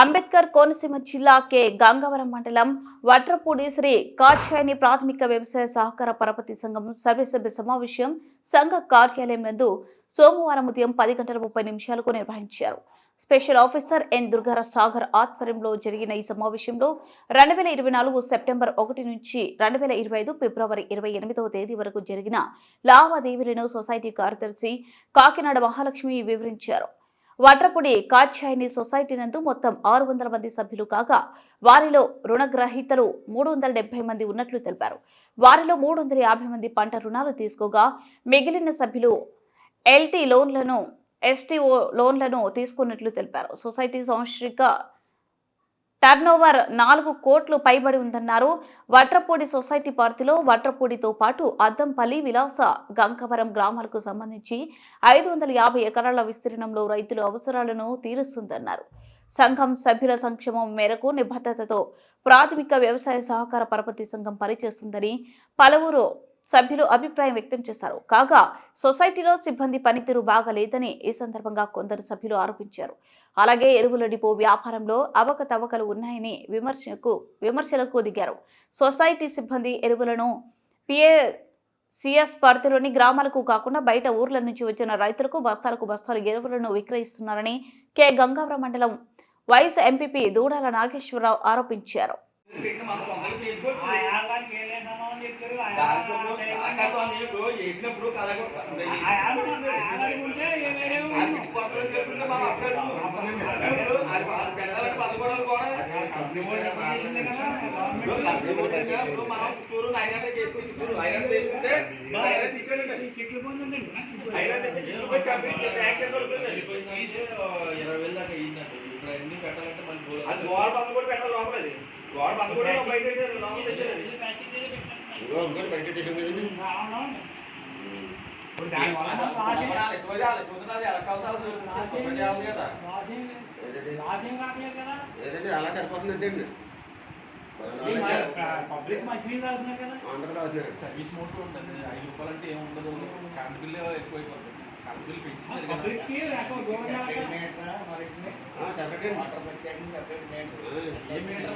అంబేద్కర్ కోనసీమ జిల్లా కె. గంగవరం మండలం వట్రపూడి శ్రీ కాచాయని ప్రాథమిక వ్యవసాయ సహకార పరపతి సంఘం సర్వసభ్య సమావేశం సంఘ కార్యాలయం నందు సోమవారం ఉదయం పది గంటల ముప్పై నిమిషాలకు నిర్వహించారు. Special officer N. దుర్గార సాగర్ ఆధ్వర్యంలో జరిగిన ఈ సమావేశంలో రెండు వేల ఇరవై నాలుగు సెప్టెంబర్ ఒకటి నుంచి రెండు వేల ఇరవై ఐదు ఫిబ్రవరి ఇరవై ఎనిమిదవ తేదీ వరకు జరిగిన లావాదేవీలను సొసైటీ కార్యదర్శి కాకినాడ మహాలక్ష్మి వివరించారు. వట్రపుడి కాచ్యాయని సొసైటీ నందు మొత్తం ఆరు వందల మంది సభ్యులు కాగా వారిలో రుణగ్రహీతలు మూడు వందల డెబ్బై మంది ఉన్నట్లు తెలిపారు. వారిలో మూడు వందల యాభై మంది పంట రుణాలు తీసుకోగా మిగిలిన సభ్యులు ఎల్టీ లోన్లను ఎస్టీఓ లోన్లను తీసుకున్నట్లు తెలిపారు. సొసైటీ సంవత్సరిక టర్నోవర్ నాలుగు కోట్లు పైబడి ఉందన్నారు. వట్రపూడి సొసైటీ పరిధిలో వట్రపూడితో పాటు అద్దంపల్లి విలాస గంకవరం గ్రామాలకు సంబంధించి ఐదు వందల యాభై ఎకరాల విస్తీర్ణంలో రైతుల అవసరాలను తీరుస్తుందన్నారు. సంఘం సభ్యుల సంక్షేమం మేరకు నిబద్ధతతో ప్రాథమిక వ్యవసాయ సహకార పరపతి సంఘం పనిచేస్తుందని పలువురు సభ్యులు అభిప్రాయం వ్యక్తం చేశారు. కాగా సొసైటీలో సిబ్బంది పనితీరు బాగాలేదని ఈ సందర్భంగా కొందరు సభ్యులు ఆరోపించారు. అలాగే ఎరువుల డిపో వ్యాపారంలో అవకతవకలు ఉన్నాయని విమర్శకు విమర్శలకు దిగారు. సొసైటీ సిబ్బంది ఎరువులను పిఏ సిఎస్ పరిధిలోని గ్రామాలకు కాకుండా బయట ఊర్ల నుంచి వచ్చిన రైతులకు బస్తాలకు బస్తాలు ఎరువులను విక్రయిస్తున్నారని కె. గంగావరం మండలం వైస్ ఎంపీపీ దూడాల నాగేశ్వరరావు ఆరోపించారు. యాగానికి ఇప్పుడు మనం చుట్టూరు ఐరన్ చేసుకుని చుట్టూరు ఐరన్ చేసుకుంటే ఐరన్. ఇరవై వేలు దాకా అయ్యిందండి ఇప్పుడు అన్ని పెట్టాలంటే మళ్ళీ గోడ- అది గోడ కూడా పెట్టాలి లోపల బయట పెట్టారు, బయట పెట్టేసాం కదండి. ఏదండి? అలా సరిపోతుంది అండి. పబ్లిక్ మంచినీళ్ళు తాగుతున్నారు కదా. అందరూ అవుతున్నారు సర్వీస్ మోటర్ ఉంటుంది. ఐదు రూపాయలు అంటే ఏమి ఉండదు. కరెంట్ బిల్లు ఎక్కువైపోతుంది. కరెంట్ బిల్ పెంచేసారు కదా. పబ్లిక్కి ఎక్కువ గవర్నమెంట్ సెపరేట్ ఏ మీటర్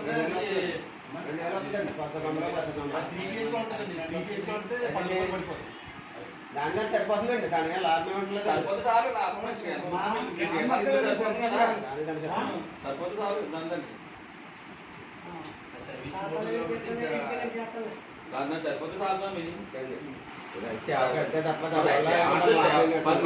దానిలో సరిపోతుందండి దానిగా లాభం ఏమంటలేదు సరిపోతే చాలు లాభం మంచిగా. మీ జీతాలు ఇస్తే సరిపోతుంది కదా. దానికంటే సరిపోతుంది సరిపోతే చాలు దాని సర్వీస్ మోటర్ దాని సరిపోతే చాలు స్వామి రైతు సేవ కడితే తప్ప పది దానివల్ల మంది